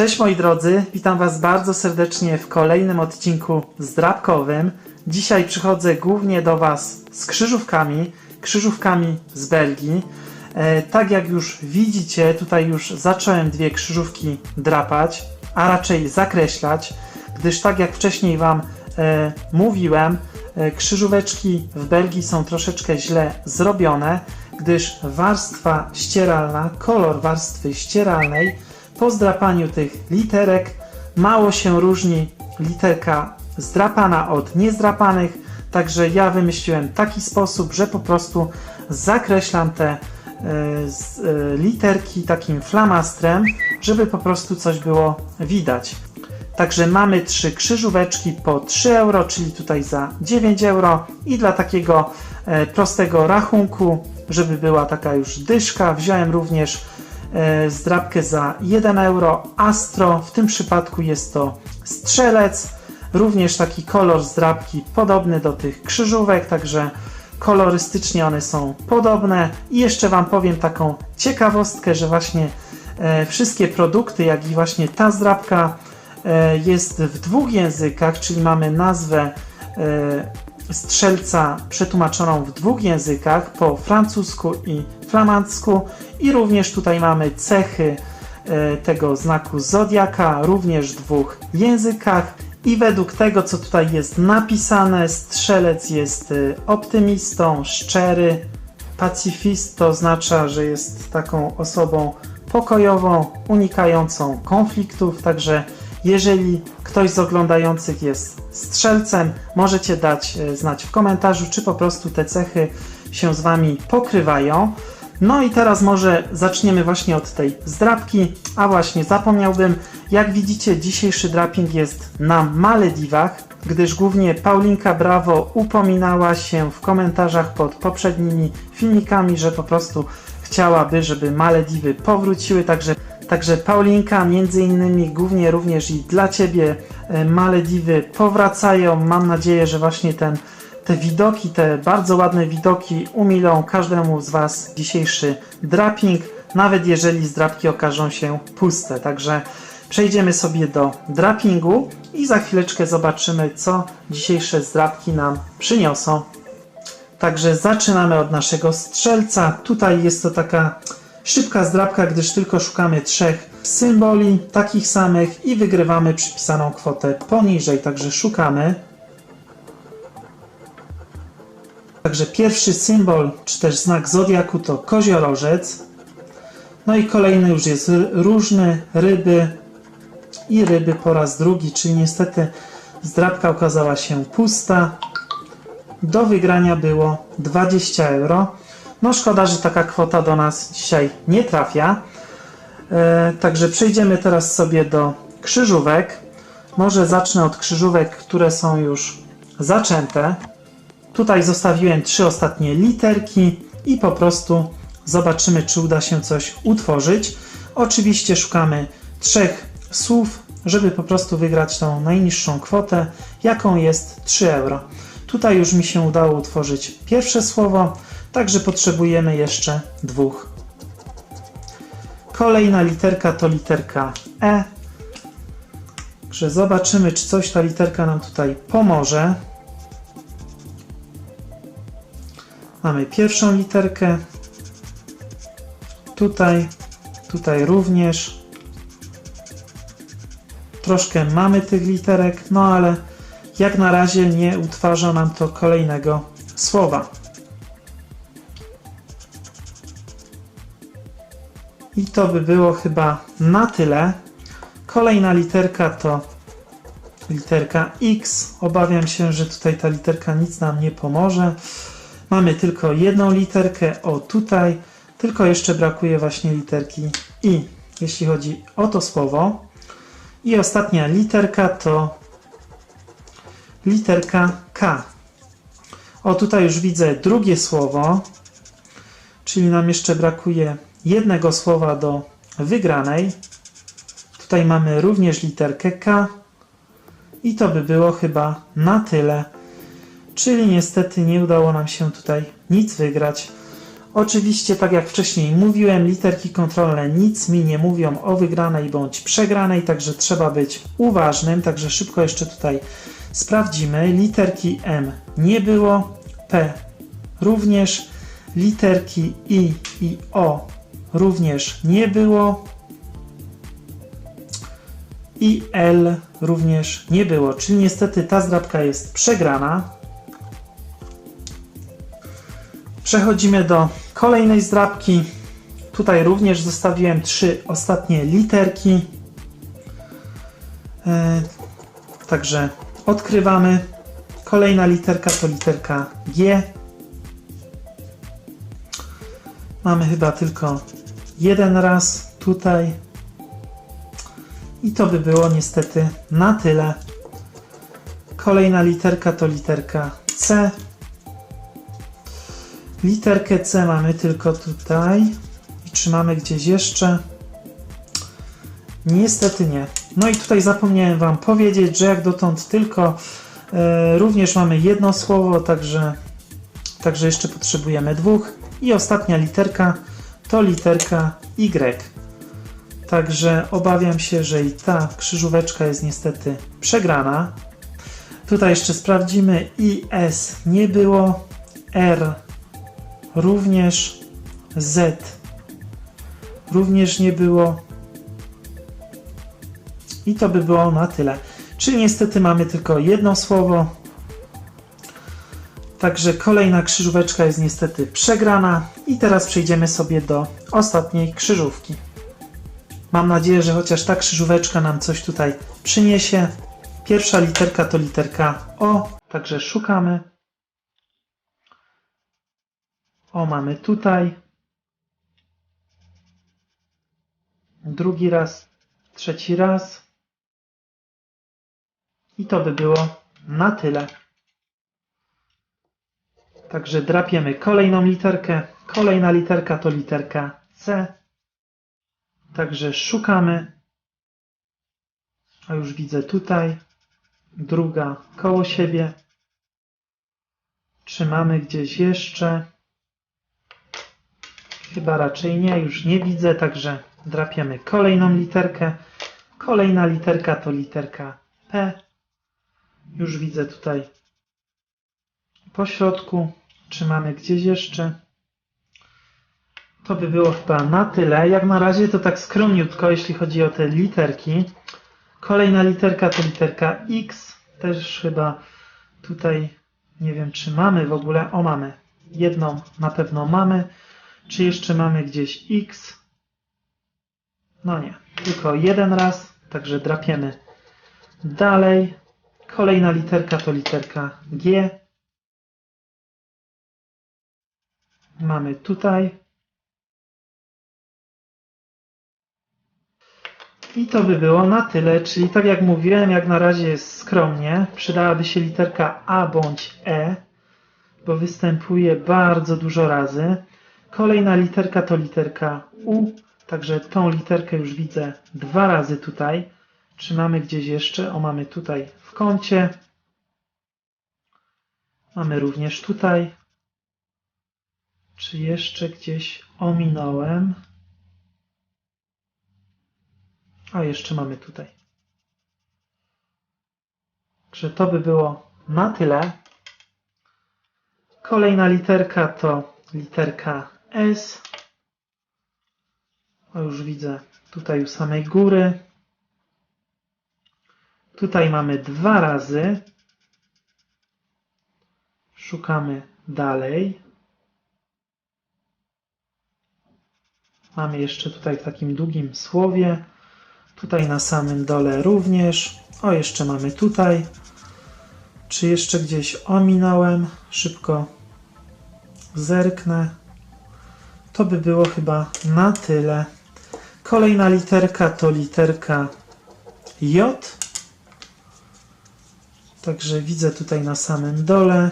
Cześć moi drodzy, witam Was bardzo serdecznie w kolejnym odcinku zdrabkowym. Dzisiaj przychodzę głównie do Was z krzyżówkami, krzyżówkami z Belgii. E, tak jak już widzicie, tutaj już zacząłem dwie krzyżówki drapać, a raczej zakreślać, gdyż tak jak wcześniej Wam e, mówiłem, e, krzyżóweczki w Belgii są troszeczkę źle zrobione, gdyż warstwa ścieralna, kolor warstwy ścieralnej po zdrapaniu tych literek mało się różni literka zdrapana od niezdrapanych, także ja wymyśliłem taki sposób, że po prostu zakreślam te z, e, literki takim flamastrem, żeby po prostu coś było widać. Także mamy trzy krzyżóweczki po 3 euro, czyli tutaj za 9 euro i dla takiego e, prostego rachunku, żeby była taka już dyszka, wziąłem również zdrabkę za 1 euro, Astro, w tym przypadku jest to strzelec, również taki kolor zdrabki podobny do tych krzyżówek, także kolorystycznie one są podobne. I jeszcze Wam powiem taką ciekawostkę, że właśnie e, wszystkie produkty, jak i właśnie ta zdrabka e, jest w dwóch językach, czyli mamy nazwę e, strzelca przetłumaczoną w dwóch językach, po francusku i flamandzku. I również tutaj mamy cechy e, tego znaku zodiaka, również w dwóch językach. I według tego, co tutaj jest napisane, strzelec jest e, optymistą, szczery, pacyfist. To oznacza, że jest taką osobą pokojową, unikającą konfliktów, także jeżeli ktoś z oglądających jest strzelcem, możecie dać e, znać w komentarzu, czy po prostu te cechy się z Wami pokrywają. No i teraz może zaczniemy właśnie od tej zdrabki, a właśnie zapomniałbym, jak widzicie dzisiejszy draping jest na Malediwach, gdyż głównie Paulinka Brawo upominała się w komentarzach pod poprzednimi filmikami, że po prostu chciałaby, żeby Malediwy powróciły, także Także Paulinka, między innymi, głównie również i dla Ciebie e, Malediwy powracają. Mam nadzieję, że właśnie ten, te widoki, te bardzo ładne widoki umilą każdemu z Was dzisiejszy draping, nawet jeżeli zdrapki okażą się puste. Także przejdziemy sobie do drapingu i za chwileczkę zobaczymy, co dzisiejsze zdrapki nam przyniosą. Także zaczynamy od naszego strzelca. Tutaj jest to taka Szybka zdrabka, gdyż tylko szukamy trzech symboli takich samych i wygrywamy przypisaną kwotę poniżej, także szukamy. Także pierwszy symbol, czy też znak zodiaku to koziorożec. No i kolejny już jest różny, ryby i ryby po raz drugi, czyli niestety zdrabka okazała się pusta. Do wygrania było 20 euro. No szkoda, że taka kwota do nas dzisiaj nie trafia. E, także przejdziemy teraz sobie do krzyżówek. Może zacznę od krzyżówek, które są już zaczęte. Tutaj zostawiłem trzy ostatnie literki i po prostu zobaczymy, czy uda się coś utworzyć. Oczywiście szukamy trzech słów, żeby po prostu wygrać tą najniższą kwotę, jaką jest 3 euro. Tutaj już mi się udało utworzyć pierwsze słowo, Także potrzebujemy jeszcze dwóch. Kolejna literka to literka E. Także zobaczymy, czy coś ta literka nam tutaj pomoże. Mamy pierwszą literkę. Tutaj, tutaj również. Troszkę mamy tych literek, no ale jak na razie nie utwarza nam to kolejnego słowa. I to by było chyba na tyle. Kolejna literka to literka X. Obawiam się, że tutaj ta literka nic nam nie pomoże. Mamy tylko jedną literkę, o tutaj, tylko jeszcze brakuje właśnie literki I, jeśli chodzi o to słowo. I ostatnia literka to literka K. O, tutaj już widzę drugie słowo, czyli nam jeszcze brakuje jednego słowa do wygranej. Tutaj mamy również literkę K i to by było chyba na tyle. Czyli niestety nie udało nam się tutaj nic wygrać. Oczywiście, tak jak wcześniej mówiłem, literki kontrolne nic mi nie mówią o wygranej bądź przegranej, także trzeba być uważnym. Także szybko jeszcze tutaj sprawdzimy. Literki M nie było, P również, literki I i O również nie było i L również nie było, czyli niestety ta zdrabka jest przegrana. Przechodzimy do kolejnej zdrabki. Tutaj również zostawiłem trzy ostatnie literki. E, Także odkrywamy. Kolejna literka to literka G. Mamy chyba tylko jeden raz tutaj. I to by było niestety na tyle. Kolejna literka to literka C. Literkę C mamy tylko tutaj. I czy mamy gdzieś jeszcze? Niestety nie. No i tutaj zapomniałem Wam powiedzieć, że jak dotąd tylko e, również mamy jedno słowo, także, także jeszcze potrzebujemy dwóch. I ostatnia literka to literka Y. Także obawiam się, że i ta krzyżóweczka jest niestety przegrana. Tutaj jeszcze sprawdzimy. I S nie było. R również. Z również nie było. I to by było na tyle. Czyli niestety mamy tylko jedno słowo. Także kolejna krzyżóweczka jest niestety przegrana. I teraz przejdziemy sobie do ostatniej krzyżówki. Mam nadzieję, że chociaż ta krzyżóweczka nam coś tutaj przyniesie. Pierwsza literka to literka O, także szukamy. O mamy tutaj. Drugi raz, trzeci raz. I to by było na tyle. Także drapiemy kolejną literkę. Kolejna literka to literka C. Także szukamy. A już widzę tutaj. Druga koło siebie. Czy mamy gdzieś jeszcze? Chyba raczej nie, już nie widzę, także drapiemy kolejną literkę. Kolejna literka to literka P. Już widzę tutaj po środku. Czy mamy gdzieś jeszcze? To by było chyba na tyle. Jak na razie to tak skromniutko, jeśli chodzi o te literki. Kolejna literka to literka X. Też chyba tutaj nie wiem, czy mamy w ogóle. O, mamy. Jedną na pewno mamy. Czy jeszcze mamy gdzieś X? No nie. Tylko jeden raz. Także drapiemy dalej. Kolejna literka to literka G. Mamy tutaj. I to by było na tyle, czyli tak jak mówiłem, jak na razie jest skromnie. Przydałaby się literka A bądź E, bo występuje bardzo dużo razy. Kolejna literka to literka U, także tą literkę już widzę dwa razy tutaj. Czy mamy gdzieś jeszcze? O, mamy tutaj w kącie. Mamy również tutaj. Czy jeszcze gdzieś ominąłem? A jeszcze mamy tutaj. Także to by było na tyle. Kolejna literka to literka S. O, już widzę tutaj u samej góry. Tutaj mamy dwa razy. Szukamy dalej. Mamy jeszcze tutaj w takim długim słowie. Tutaj na samym dole również. O, jeszcze mamy tutaj. Czy jeszcze gdzieś ominąłem? Szybko zerknę. To by było chyba na tyle. Kolejna literka to literka J. Także widzę tutaj na samym dole.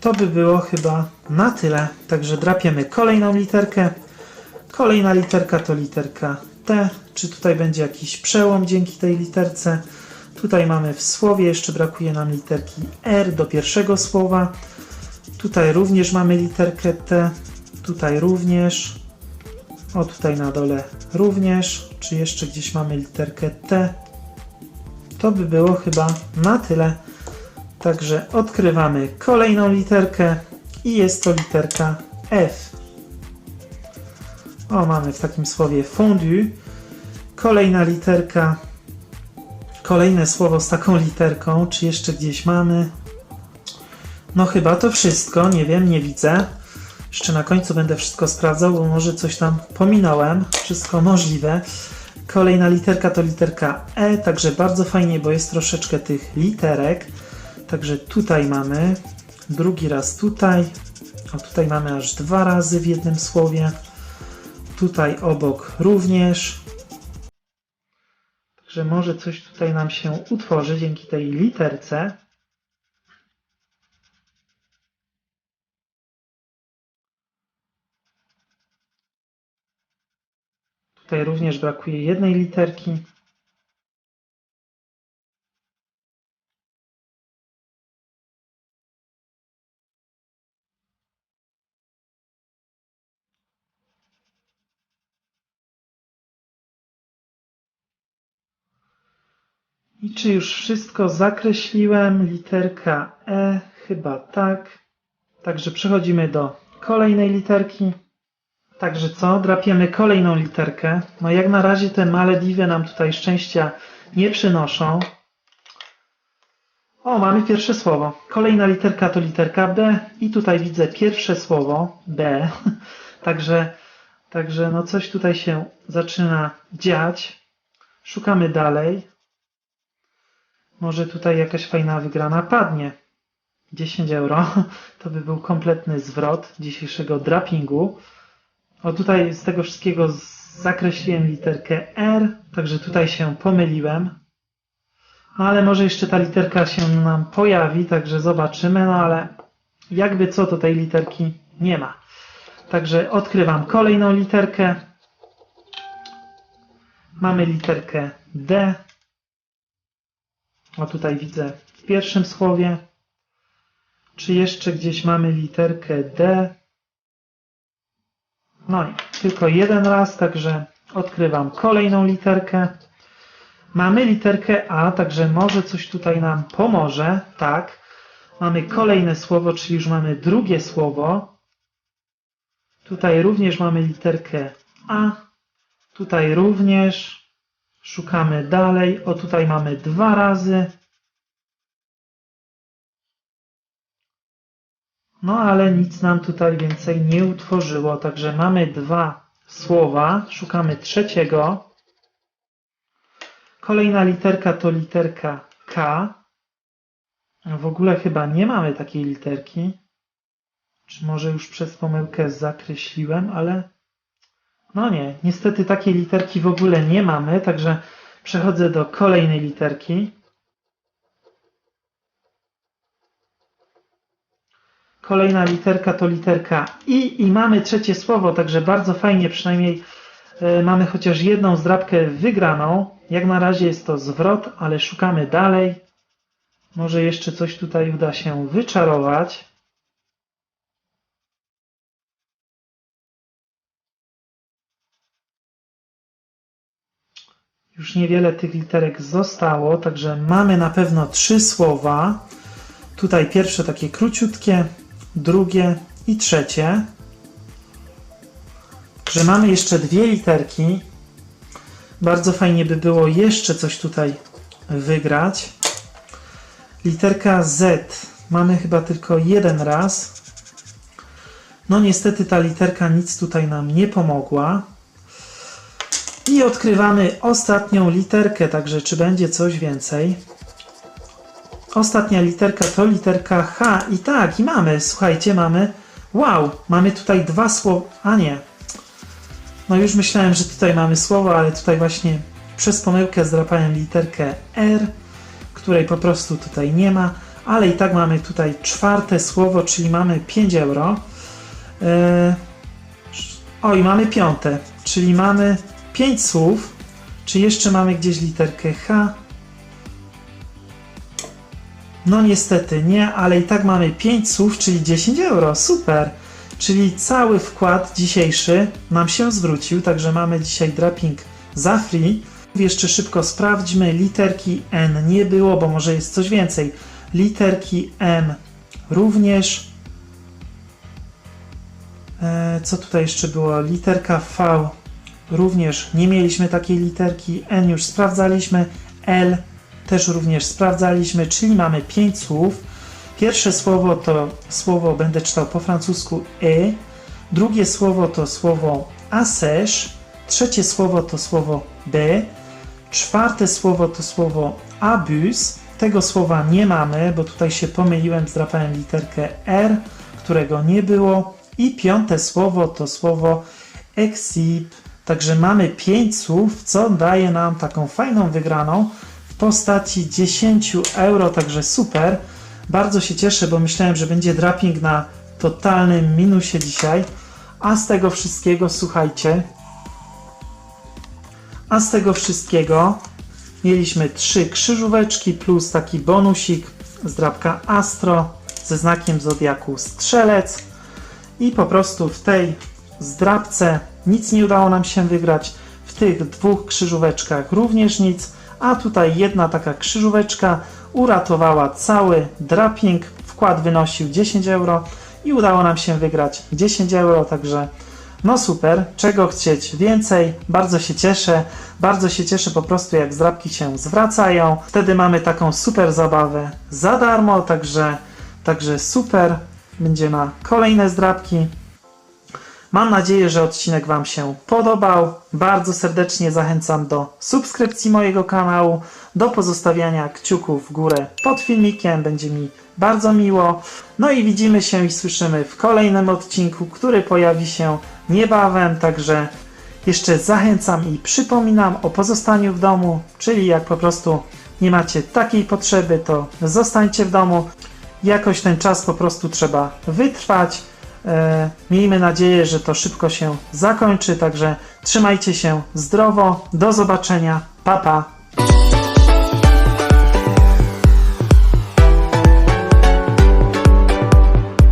To by było chyba na tyle. Także drapiemy kolejną literkę. Kolejna literka to literka T. Czy tutaj będzie jakiś przełom dzięki tej literce? Tutaj mamy w słowie, jeszcze brakuje nam literki R do pierwszego słowa. Tutaj również mamy literkę T. Tutaj również. O, tutaj na dole również. Czy jeszcze gdzieś mamy literkę T? To by było chyba na tyle. Także odkrywamy kolejną literkę i jest to literka F. O, mamy w takim słowie fondue. Kolejna literka. Kolejne słowo z taką literką. Czy jeszcze gdzieś mamy? No chyba to wszystko. Nie wiem, nie widzę. Jeszcze na końcu będę wszystko sprawdzał, bo może coś tam pominąłem. Wszystko możliwe. Kolejna literka to literka E, także bardzo fajnie, bo jest troszeczkę tych literek. Także tutaj mamy, drugi raz tutaj, o tutaj mamy aż dwa razy w jednym słowie. Tutaj obok również. Także może coś tutaj nam się utworzy dzięki tej literce. Tutaj również brakuje jednej literki. Czy już wszystko zakreśliłem? Literka E, chyba tak. Także przechodzimy do kolejnej literki. Także co? Drapiemy kolejną literkę. No jak na razie te Malediwy nam tutaj szczęścia nie przynoszą. O, mamy pierwsze słowo. Kolejna literka to literka B i tutaj widzę pierwsze słowo B. Także, także no coś tutaj się zaczyna dziać. Szukamy dalej. Może tutaj jakaś fajna wygrana padnie. 10 euro. To by był kompletny zwrot dzisiejszego drapingu. O tutaj z tego wszystkiego zakreśliłem literkę R, także tutaj się pomyliłem. Ale może jeszcze ta literka się nam pojawi, także zobaczymy, no ale jakby co, to tej literki nie ma. Także odkrywam kolejną literkę. Mamy literkę D. O tutaj widzę w pierwszym słowie. Czy jeszcze gdzieś mamy literkę D? No i tylko jeden raz, także odkrywam kolejną literkę. Mamy literkę A, także może coś tutaj nam pomoże. Tak. Mamy kolejne słowo, czyli już mamy drugie słowo. Tutaj również mamy literkę A. Tutaj również. Szukamy dalej. O, tutaj mamy dwa razy. No ale nic nam tutaj więcej nie utworzyło, także mamy dwa słowa, szukamy trzeciego. Kolejna literka to literka K. W ogóle chyba nie mamy takiej literki. Czy może już przez pomyłkę zakreśliłem, ale no nie, niestety takiej literki w ogóle nie mamy, także przechodzę do kolejnej literki. Kolejna literka to literka I i mamy trzecie słowo, także bardzo fajnie, przynajmniej y, mamy chociaż jedną zdrabkę wygraną. Jak na razie jest to zwrot, ale szukamy dalej. Może jeszcze coś tutaj uda się wyczarować. Już niewiele tych literek zostało, także mamy na pewno trzy słowa. Tutaj pierwsze takie króciutkie, drugie i trzecie. Że mamy jeszcze dwie literki. Bardzo fajnie by było jeszcze coś tutaj wygrać. Literka Z mamy chyba tylko jeden raz. No niestety ta literka nic tutaj nam nie pomogła. I odkrywamy ostatnią literkę, także czy będzie coś więcej? Ostatnia literka to literka H. I tak, i mamy, słuchajcie, mamy. Wow, mamy tutaj dwa słowa. A nie. No już myślałem, że tutaj mamy słowo, ale tutaj właśnie przez pomyłkę zdrapałem literkę R, której po prostu tutaj nie ma. Ale i tak mamy tutaj czwarte słowo, czyli mamy 5 euro. Yy... Oj, mamy piąte, czyli mamy 5 słów. Czy jeszcze mamy gdzieś literkę H? No niestety nie, ale i tak mamy 5 słów, czyli 10 euro. Super! Czyli cały wkład dzisiejszy nam się zwrócił, także mamy dzisiaj draping za free. Jeszcze szybko sprawdźmy. Literki N nie było, bo może jest coś więcej. Literki M również. E, co tutaj jeszcze było? Literka V również nie mieliśmy takiej literki. N już sprawdzaliśmy. L też również sprawdzaliśmy, czyli mamy 5 słów. Pierwsze słowo to słowo, będę czytał po francusku e. Drugie słowo to słowo assèche. Trzecie słowo to słowo b. Czwarte słowo to słowo abus. Tego słowa nie mamy, bo tutaj się pomyliłem, zdrapałem literkę R, którego nie było. I piąte słowo to słowo exip. Także mamy 5 słów, co daje nam taką fajną wygraną w postaci 10 euro, także super. Bardzo się cieszę, bo myślałem, że będzie draping na totalnym minusie dzisiaj. A z tego wszystkiego, słuchajcie, a z tego wszystkiego mieliśmy trzy krzyżóweczki plus taki bonusik z drapka Astro ze znakiem Zodiaku Strzelec. I po prostu w tej zdrabce nic nie udało nam się wygrać. W tych dwóch krzyżóweczkach również nic. A tutaj jedna taka krzyżóweczka uratowała cały draping. Wkład wynosił 10 euro i udało nam się wygrać 10 euro, także no super, czego chcieć więcej, bardzo się cieszę, bardzo się cieszę po prostu jak zdrabki się zwracają, wtedy mamy taką super zabawę za darmo, także, także super, będzie na kolejne zdrabki. Mam nadzieję, że odcinek Wam się podobał. Bardzo serdecznie zachęcam do subskrypcji mojego kanału, do pozostawiania kciuków w górę pod filmikiem, będzie mi bardzo miło. No i widzimy się i słyszymy w kolejnym odcinku, który pojawi się niebawem, także jeszcze zachęcam i przypominam o pozostaniu w domu, czyli jak po prostu nie macie takiej potrzeby, to zostańcie w domu. Jakoś ten czas po prostu trzeba wytrwać. E, Miejmy nadzieję, że to szybko się zakończy, także trzymajcie się zdrowo. Do zobaczenia. Pa pa.